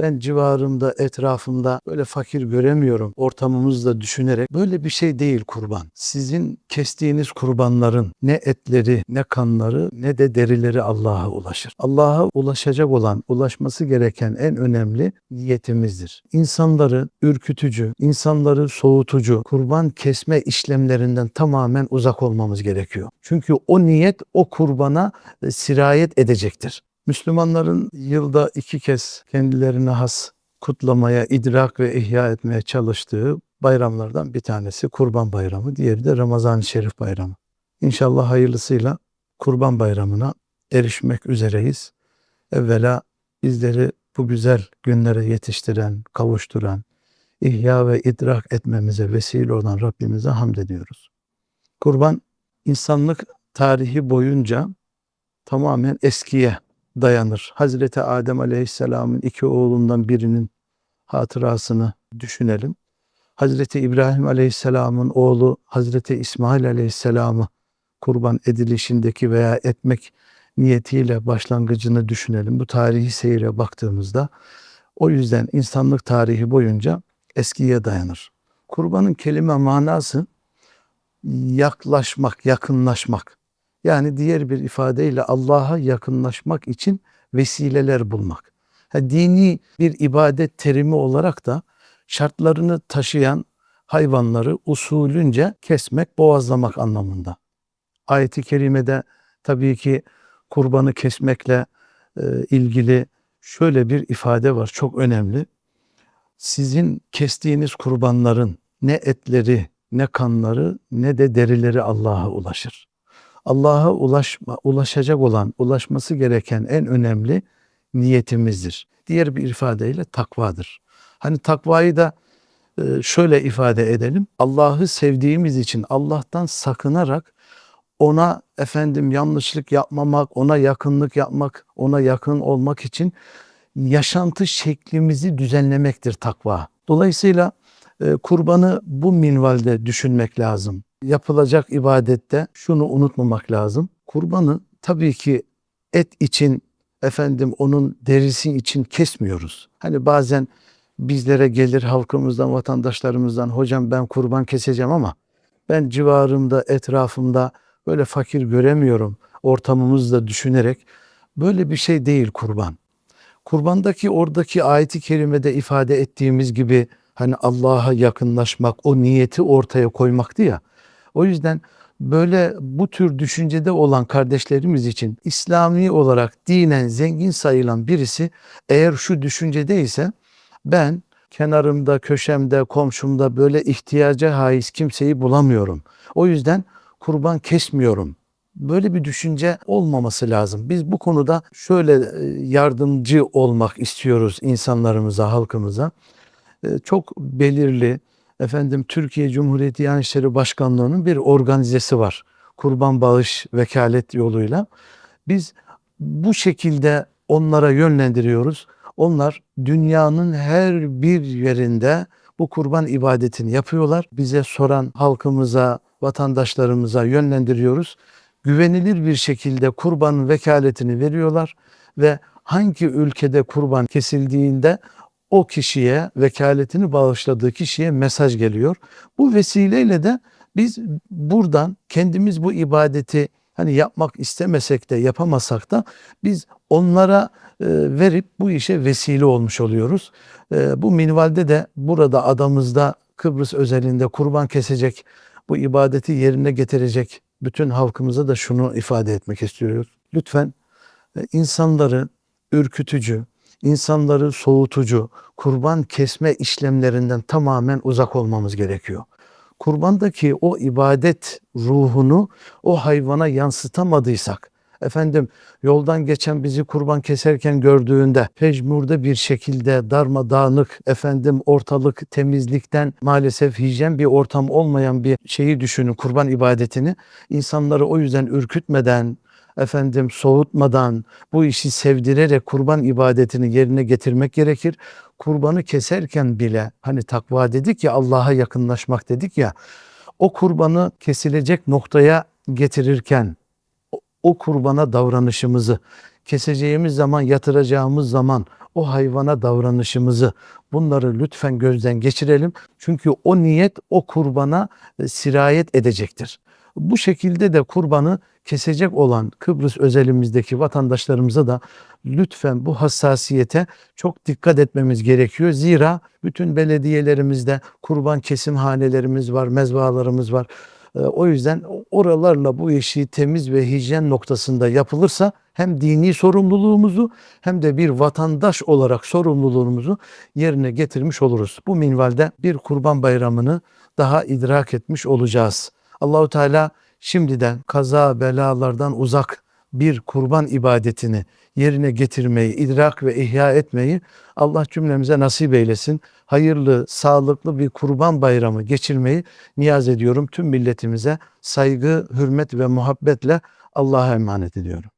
Ben civarımda, etrafımda böyle fakir göremiyorum. Ortamımızda düşünerek böyle bir şey değil kurban. Sizin kestiğiniz kurbanların ne etleri, ne kanları, ne de derileri Allah'a ulaşır. Allah'a ulaşacak olan, ulaşması gereken en önemli niyetimizdir. İnsanları ürkütücü, insanları soğutucu, kurban kesme işlemlerinden tamamen uzak olmamız gerekiyor. Çünkü o niyet o kurbana sirayet edecektir. Müslümanların yılda iki kez kendilerine has kutlamaya, idrak ve ihya etmeye çalıştığı bayramlardan bir tanesi Kurban Bayramı, diğeri de Ramazan-ı Şerif Bayramı. İnşallah hayırlısıyla Kurban Bayramı'na erişmek üzereyiz. Evvela bizleri bu güzel günlere yetiştiren, kavuşturan, ihya ve idrak etmemize vesile olan Rabbimize hamd ediyoruz. Kurban insanlık tarihi boyunca tamamen eskiye dayanır. Hazreti Adem Aleyhisselam'ın iki oğlundan birinin hatırasını düşünelim. Hazreti İbrahim Aleyhisselam'ın oğlu Hazreti İsmail Aleyhisselam'ı kurban edilişindeki veya etmek niyetiyle başlangıcını düşünelim. Bu tarihi seyre baktığımızda o yüzden insanlık tarihi boyunca eskiye dayanır. Kurbanın kelime manası yaklaşmak, yakınlaşmak. Yani diğer bir ifadeyle Allah'a yakınlaşmak için vesileler bulmak. Ha, dini bir ibadet terimi olarak da şartlarını taşıyan hayvanları usulünce kesmek, boğazlamak anlamında. Ayet-i kerimede tabii ki kurbanı kesmekle e, ilgili şöyle bir ifade var çok önemli. Sizin kestiğiniz kurbanların ne etleri, ne kanları, ne de derileri Allah'a ulaşır. Allah'a ulaşma, ulaşacak olan, ulaşması gereken en önemli niyetimizdir. Diğer bir ifadeyle takvadır. Hani takvayı da e, şöyle ifade edelim. Allah'ı sevdiğimiz için Allah'tan sakınarak ona efendim yanlışlık yapmamak, ona yakınlık yapmak, ona yakın olmak için yaşantı şeklimizi düzenlemektir takva. Dolayısıyla e, kurbanı bu minvalde düşünmek lazım. Yapılacak ibadette şunu unutmamak lazım. Kurbanı tabii ki et için efendim onun derisi için kesmiyoruz. Hani bazen bizlere gelir halkımızdan, vatandaşlarımızdan hocam ben kurban keseceğim ama ben civarımda, etrafımda böyle fakir göremiyorum. Ortamımızda düşünerek böyle bir şey değil kurban. Kurbandaki oradaki ayeti kerimede ifade ettiğimiz gibi hani Allah'a yakınlaşmak, o niyeti ortaya koymaktı ya. O yüzden böyle bu tür düşüncede olan kardeşlerimiz için İslami olarak dinen zengin sayılan birisi eğer şu düşüncede ise ben kenarımda, köşemde, komşumda böyle ihtiyaca haiz kimseyi bulamıyorum. O yüzden kurban kesmiyorum. Böyle bir düşünce olmaması lazım. Biz bu konuda şöyle e, yardımcı olmak istiyoruz insanlarımıza, halkımıza. E, çok belirli, efendim Türkiye Cumhuriyeti Diyanet İşleri Başkanlığı'nın bir organizesi var. Kurban bağış vekalet yoluyla. Biz bu şekilde onlara yönlendiriyoruz. Onlar dünyanın her bir yerinde bu kurban ibadetini yapıyorlar. Bize soran halkımıza, vatandaşlarımıza yönlendiriyoruz. Güvenilir bir şekilde kurbanın vekaletini veriyorlar ve hangi ülkede kurban kesildiğinde o kişiye vekaletini bağışladığı kişiye mesaj geliyor. Bu vesileyle de biz buradan kendimiz bu ibadeti hani yapmak istemesek de yapamasak da biz onlara e, verip bu işe vesile olmuş oluyoruz. E, bu minvalde de burada adamızda Kıbrıs özelinde kurban kesecek, bu ibadeti yerine getirecek bütün halkımıza da şunu ifade etmek istiyoruz. Lütfen e, insanları ürkütücü, insanları soğutucu, kurban kesme işlemlerinden tamamen uzak olmamız gerekiyor. Kurbandaki o ibadet ruhunu o hayvana yansıtamadıysak, efendim yoldan geçen bizi kurban keserken gördüğünde pejmurde bir şekilde darmadağınık efendim ortalık temizlikten maalesef hijyen bir ortam olmayan bir şeyi düşünün kurban ibadetini insanları o yüzden ürkütmeden efendim soğutmadan bu işi sevdirerek kurban ibadetini yerine getirmek gerekir. Kurbanı keserken bile hani takva dedik ya Allah'a yakınlaşmak dedik ya o kurbanı kesilecek noktaya getirirken o kurbana davranışımızı keseceğimiz zaman, yatıracağımız zaman o hayvana davranışımızı bunları lütfen gözden geçirelim. Çünkü o niyet o kurbana e, sirayet edecektir. Bu şekilde de kurbanı kesecek olan Kıbrıs özelimizdeki vatandaşlarımıza da lütfen bu hassasiyete çok dikkat etmemiz gerekiyor. Zira bütün belediyelerimizde kurban kesim hanelerimiz var, mezbahalarımız var. Ee, O yüzden oralarla bu işi temiz ve hijyen noktasında yapılırsa hem dini sorumluluğumuzu hem de bir vatandaş olarak sorumluluğumuzu yerine getirmiş oluruz. Bu minvalde bir kurban bayramını daha idrak etmiş olacağız. Allahu Teala şimdiden kaza belalardan uzak bir kurban ibadetini yerine getirmeyi, idrak ve ihya etmeyi Allah cümlemize nasip eylesin. Hayırlı, sağlıklı bir kurban bayramı geçirmeyi niyaz ediyorum. Tüm milletimize saygı, hürmet ve muhabbetle Allah'a emanet ediyorum.